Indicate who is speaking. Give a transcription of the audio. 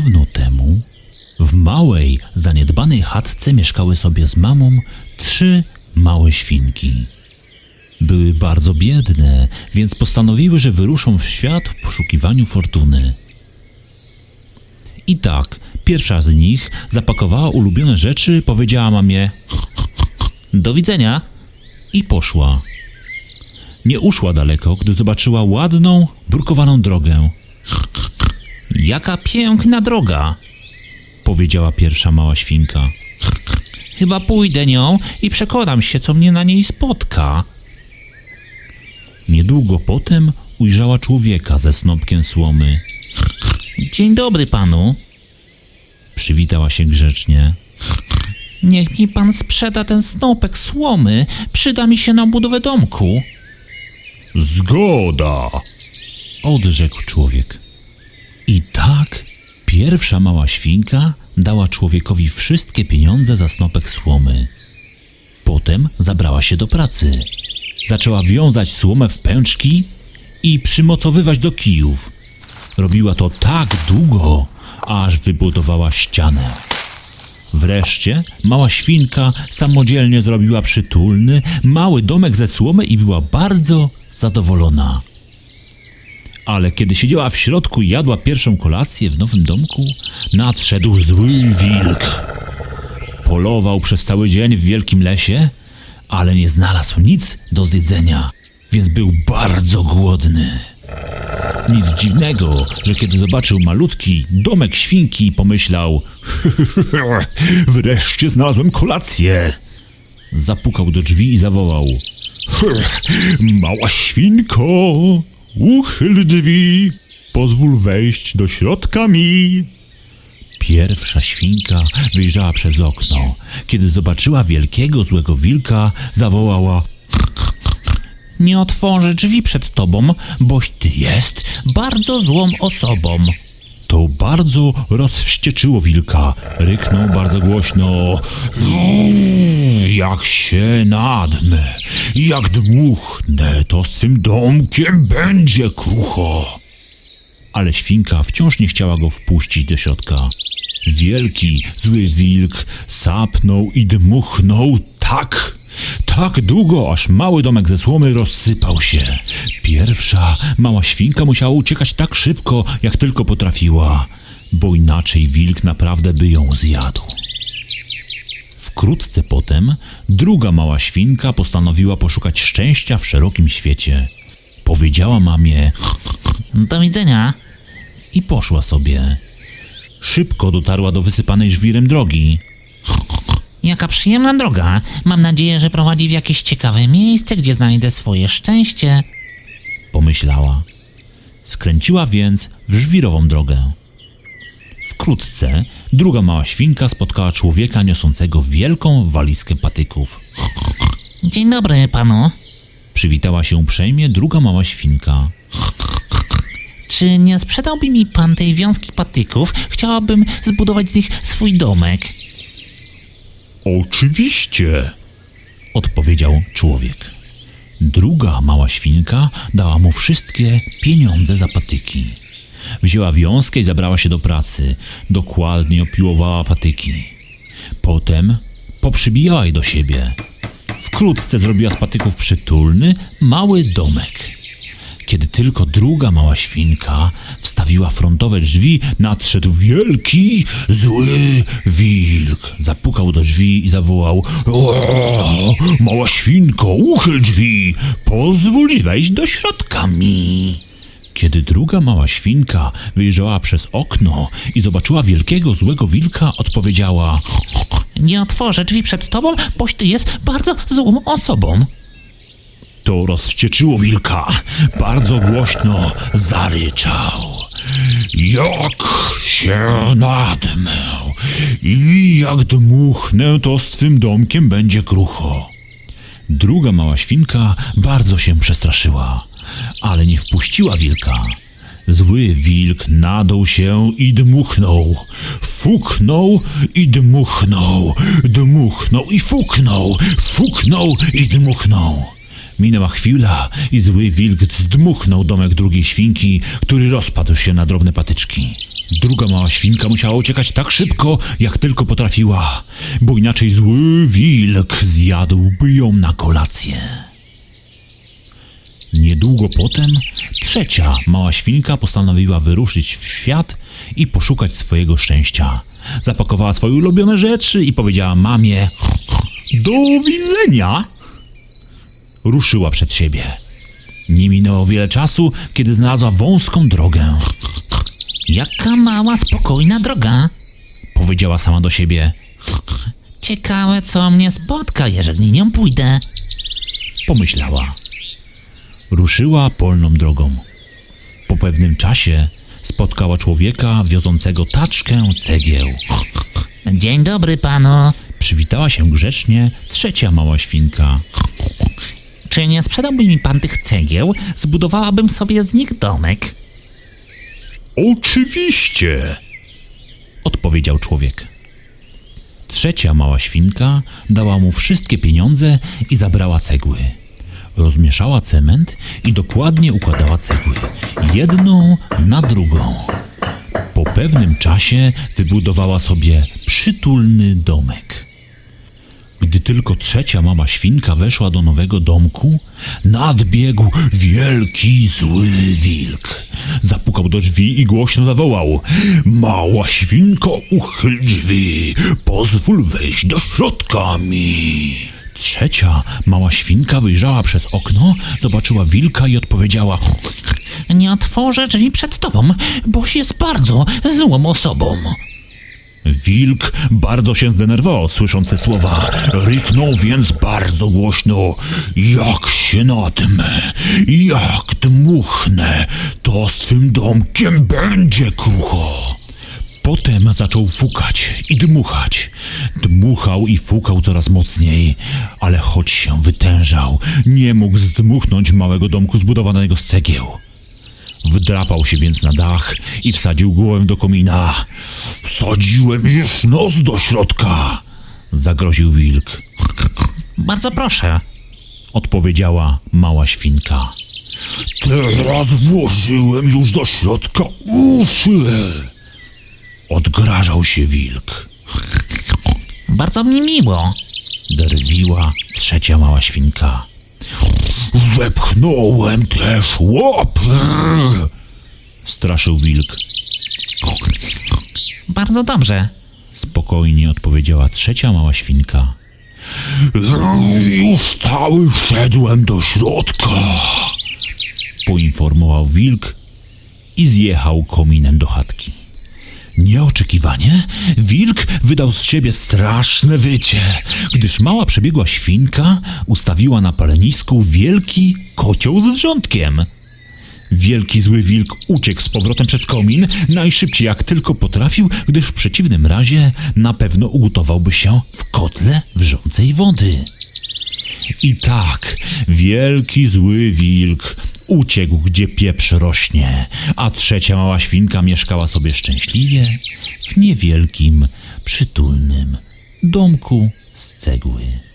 Speaker 1: Dawno temu w małej, zaniedbanej chatce mieszkały sobie z mamą trzy małe świnki. Były bardzo biedne, więc postanowiły, że wyruszą w świat w poszukiwaniu fortuny. I tak, pierwsza z nich zapakowała ulubione rzeczy, powiedziała mamie: Do widzenia i poszła. Nie uszła daleko, gdy zobaczyła ładną, brukowaną drogę. Jaka piękna droga! powiedziała pierwsza mała świnka. Chyba pójdę nią i przekonam się, co mnie na niej spotka. Niedługo potem ujrzała człowieka ze snopkiem słomy. Dzień dobry panu. Przywitała się grzecznie. Niech mi pan sprzeda ten snopek słomy. Przyda mi się na budowę domku.
Speaker 2: Zgoda.
Speaker 1: Odrzekł człowiek. Pierwsza mała świnka dała człowiekowi wszystkie pieniądze za snopek słomy. Potem zabrała się do pracy. Zaczęła wiązać słomę w pęczki i przymocowywać do kijów. Robiła to tak długo, aż wybudowała ścianę. Wreszcie mała świnka samodzielnie zrobiła przytulny, mały domek ze słomy i była bardzo zadowolona. Ale kiedy siedziała w środku i jadła pierwszą kolację w nowym domku, nadszedł zły wilk. Polował przez cały dzień w wielkim lesie, ale nie znalazł nic do zjedzenia, więc był bardzo głodny. Nic dziwnego, że kiedy zobaczył malutki domek świnki, pomyślał: Wreszcie znalazłem kolację. Zapukał do drzwi i zawołał:
Speaker 2: Mała świnko, uchyl drzwi, pozwól wejść do środka mi.
Speaker 1: Pierwsza świnka wyjrzała przez okno. Kiedy zobaczyła wielkiego, złego wilka, zawołała: Nie otworzę drzwi przed tobą, boś ty jest bardzo złą osobą. To bardzo rozwścieczyło wilka. Ryknął bardzo głośno. "Mm, Jak się nadmę, jak dmuchnę, to z twym domkiem będzie krucho ale świnka wciąż nie chciała go wpuścić do środka. Wielki, zły wilk sapnął i dmuchnął tak, tak długo, aż mały domek ze słomy rozsypał się. Pierwsza mała świnka musiała uciekać tak szybko, jak tylko potrafiła, bo inaczej wilk naprawdę by ją zjadł. Wkrótce potem druga mała świnka postanowiła poszukać szczęścia w szerokim świecie. Powiedziała mamie: Do widzenia. I poszła sobie. Szybko dotarła do wysypanej żwirem drogi.
Speaker 3: Jaka przyjemna droga. Mam nadzieję, że prowadzi w jakieś ciekawe miejsce, gdzie znajdę swoje szczęście.
Speaker 1: Pomyślała. Skręciła więc w żwirową drogę. Wkrótce druga mała świnka spotkała człowieka niosącego wielką walizkę patyków.
Speaker 3: Dzień dobry panu.
Speaker 1: Przywitała się uprzejmie druga mała świnka.
Speaker 3: Czy nie sprzedałby mi pan tej wiązki patyków? Chciałabym zbudować z nich swój domek.
Speaker 2: Oczywiście.
Speaker 1: odpowiedział człowiek. Druga mała świnka dała mu wszystkie pieniądze za patyki. Wzięła wiązkę i zabrała się do pracy. Dokładnie opiłowała patyki. Potem poprzybijała je do siebie. Wkrótce zrobiła z patyków przytulny, mały domek. Kiedy tylko druga mała świnka wstawiła frontowe drzwi, nadszedł wielki, zły wilk. Zapukał do drzwi i zawołał:
Speaker 2: mała świnko, uchyl drzwi,
Speaker 1: Pozwól wejść do środka mi. Kiedy druga mała świnka wyjrzała przez okno i zobaczyła wielkiego, złego wilka, odpowiedziała:
Speaker 3: Nie otworzę drzwi przed tobą, boś ty jest bardzo złą osobą.
Speaker 1: To rozwścieczyło wilka. Bardzo głośno zaryczał.
Speaker 2: Jak się nadmę i jak dmuchnę, to z twym domkiem będzie krucho.
Speaker 1: Druga mała świnka bardzo się przestraszyła, ale nie wpuściła wilka. Zły wilk nadął się i dmuchnął. Fuknął i dmuchnął. Dmuchnął i fuknął. Fuknął i dmuchnął. Minęła chwila i zły wilk zdmuchnął domek drugiej świnki, który rozpadł się na drobne patyczki. Druga mała świnka musiała uciekać tak szybko, jak tylko potrafiła, bo inaczej zły wilk zjadłby ją na kolację. Niedługo potem trzecia mała świnka postanowiła wyruszyć w świat i poszukać swojego szczęścia. Zapakowała swoje ulubione rzeczy i powiedziała mamie: Do widzenia! Ruszyła przed siebie. Nie minęło wiele czasu, kiedy znalazła wąską drogę.
Speaker 3: Jaka mała, spokojna droga.
Speaker 1: Powiedziała sama do siebie.
Speaker 3: Ciekawe, co mnie spotka, jeżeli nią pójdę.
Speaker 1: Pomyślała. Ruszyła polną drogą. Po pewnym czasie spotkała człowieka wiozącego taczkę cegieł.
Speaker 3: Dzień dobry panu.
Speaker 1: Przywitała się grzecznie trzecia mała świnka.
Speaker 3: Czy nie sprzedałby mi pan tych cegieł? Zbudowałabym sobie z nich domek.
Speaker 2: Oczywiście.
Speaker 1: Odpowiedział człowiek. Trzecia mała świnka dała mu wszystkie pieniądze i zabrała cegły. Rozmieszała cement i dokładnie układała cegły, jedną na drugą. Po pewnym czasie wybudowała sobie przytulny domek. Gdy tylko trzecia mama świnka weszła do nowego domku, nadbiegł wielki zły wilk. Zapukał do drzwi i głośno zawołał:
Speaker 2: Mała świnko, uchyl drzwi. Pozwól wejść do środka mi.
Speaker 1: Trzecia mała świnka wyjrzała przez okno, zobaczyła wilka i odpowiedziała:
Speaker 3: Nie otworzę drzwi przed tobą, boś jest bardzo złą osobą.
Speaker 1: Wilk bardzo się zdenerwował, słysząc te słowa.
Speaker 2: Ryknął więc bardzo głośno. Jak się nadmę, jak dmuchnę, to z twym domkiem będzie krucho.
Speaker 1: Potem zaczął fukać i dmuchać. Dmuchał i fukał coraz mocniej, ale choć się wytężał, nie mógł zdmuchnąć małego domku zbudowanego z cegieł. Wdrapał się więc na dach i wsadził głowę do komina.
Speaker 2: Wsadziłem już nos do środka.
Speaker 1: Zagroził wilk.
Speaker 3: Bardzo proszę.
Speaker 1: Odpowiedziała mała świnka.
Speaker 2: Teraz włożyłem już do środka uszy.
Speaker 1: Odgrażał się wilk.
Speaker 3: Bardzo mi miło.
Speaker 1: Drwiła trzecia mała świnka.
Speaker 2: Wepchnąłem też łapy.
Speaker 1: Straszył wilk.
Speaker 3: Bardzo dobrze.
Speaker 1: Spokojnie odpowiedziała trzecia mała świnka.
Speaker 2: Już cały wszedłem do środka.
Speaker 1: Poinformował wilk i zjechał kominem do chatki. Nieoczekiwanie wilk wydał z siebie straszne wycie, gdyż mała przebiegła świnka ustawiła na palenisku wielki kocioł z wrzątkiem. Wielki zły wilk uciekł z powrotem przez komin najszybciej jak tylko potrafił, gdyż w przeciwnym razie na pewno ugotowałby się w kotle wrzącej wody. I tak wielki zły wilk uciekł, gdzie pieprz rośnie, a trzecia mała świnka mieszkała sobie szczęśliwie w niewielkim, przytulnym domku z cegły.